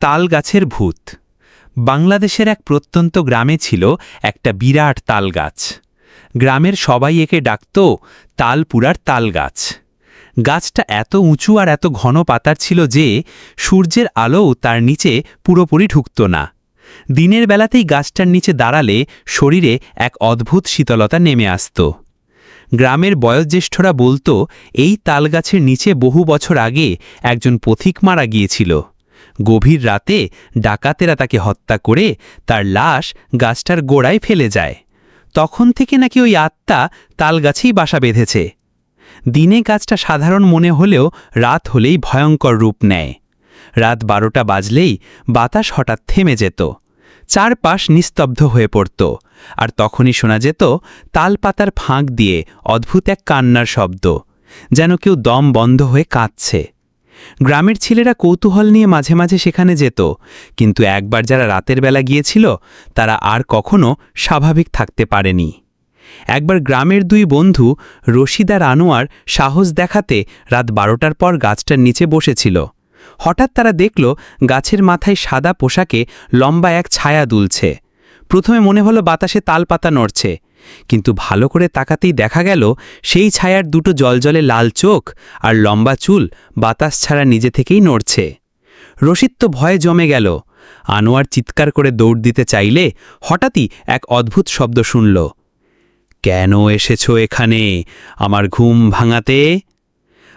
তাল গাছের ভূত। বাংলাদেশের এক প্রত্যন্ত গ্রামে ছিল একটা বিরাট তাল গাছ গ্রামের সবাই একে ডাকত তালপুরার তাল গাছ গাছটা এত উঁচু আর এত ঘন পাতার ছিল যে সূর্যের আলোও তার নিচে পুরোপুরি ঢুকত না। দিনের বেলাতেই গাছটার নিচে দাঁড়ালে শরীরে এক অদ্ভুত শীতলতা নেমে আসত। গ্রামের বয়োজ্যেষ্ঠরা বলতো, এই তালগাছের নিচে বহু বছর আগে একজন পথিক মারা গিয়েছিল। গভীর রাতে ডাকাতেরা তাকে হত্যা করে তার লাশ গাছটার গোড়ায় ফেলে যায়। তখন থেকে নাকি ওই আত্মা তালগাছেই বাসা বেঁধেছে। দিনে গাছটা সাধারণ মনে হলেও রাত হলেই ভয়ঙ্কর রূপ নেয়। রাত বারোটা বাজলেই বাতাস হঠাৎ থেমে যেত। চারপাশ নিস্তব্ধ হয়ে পড়ত আর তখনই শোনা যেত তালপাতার ফাঁক দিয়ে অদ্ভুত এক কান্নার শব্দ, যেন কেউ দম বন্ধ হয়ে কাঁদছে। গ্রামের ছেলেরা কৌতূহল নিয়ে মাঝে মাঝে সেখানে যেত। কিন্তু একবার যারা রাতের বেলা গিয়েছিল, তারা আর কখনো স্বাভাবিক থাকতে পারেনি। একবার গ্রামের দুই বন্ধু, রশিদ আর আনোয়ার, সাহস দেখাতে রাত বারোটার পর গাছটার নিচে বসেছিল। হঠাৎ তারা দেখল, গাছের মাথায় সাদা পোশাকে লম্বা এক ছায়া দুলছে। প্রথমে মনে হলো বাতাসে তালপাতা নড়ছে। কিন্তু ভালো করে তাকাতেই দেখা গেল সেই ছায়ার দুটো জলজলে লাল চোখ আর লম্বা চুল বাতাস ছাড়া নিজে থেকেই নড়ছে। রশিদ তো ভয়ে জমে গেল। আনোয়ার চিৎকার করে দৌড় দিতে চাইলে হঠাৎই এক অদ্ভুত শব্দ শুনল। কেন এসেছ এখানে? আমার ঘুম ভাঙাতে?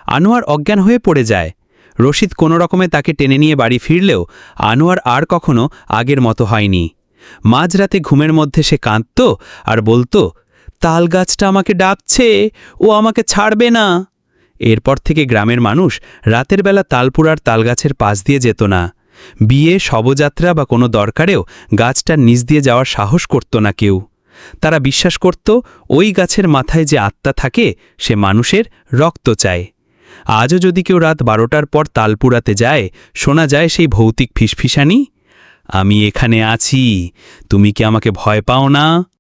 আনোয়ার অজ্ঞান হয়ে পড়ে যায়। রশিদ কোনো রকমে তাকে টেনে নিয়ে বাড়ি ফিরলেও আনোয়ার আর কখনো আগের মতো হয়নি। মাঝরাতে ঘুমের মধ্যে সে কাঁদত আর বলতো তাল গাছটা আমাকে ডাকছে ও আমাকে ছাড়বে না। এরপর থেকে গ্রামের মানুষ রাতের বেলা তালপুরার তালগাছের পাশ দিয়ে যেত না। বিয়ে, শবযাত্রা বা কোনো দরকারেও গাছটার নিচ দিয়ে যাওয়ার সাহস করত না কেউ। তারা বিশ্বাস করত, ওই গাছের মাথায় যে আত্মা থাকে, সে মানুষের রক্ত চায়। আজও যদি কেউ রাত বারোটার পর তালপুরাতে যায়, শোনা যায় সেই ভৌতিক ফিসফিসানি। আমি এখানে আছি। তুমি কি আমাকে ভয় পাও না?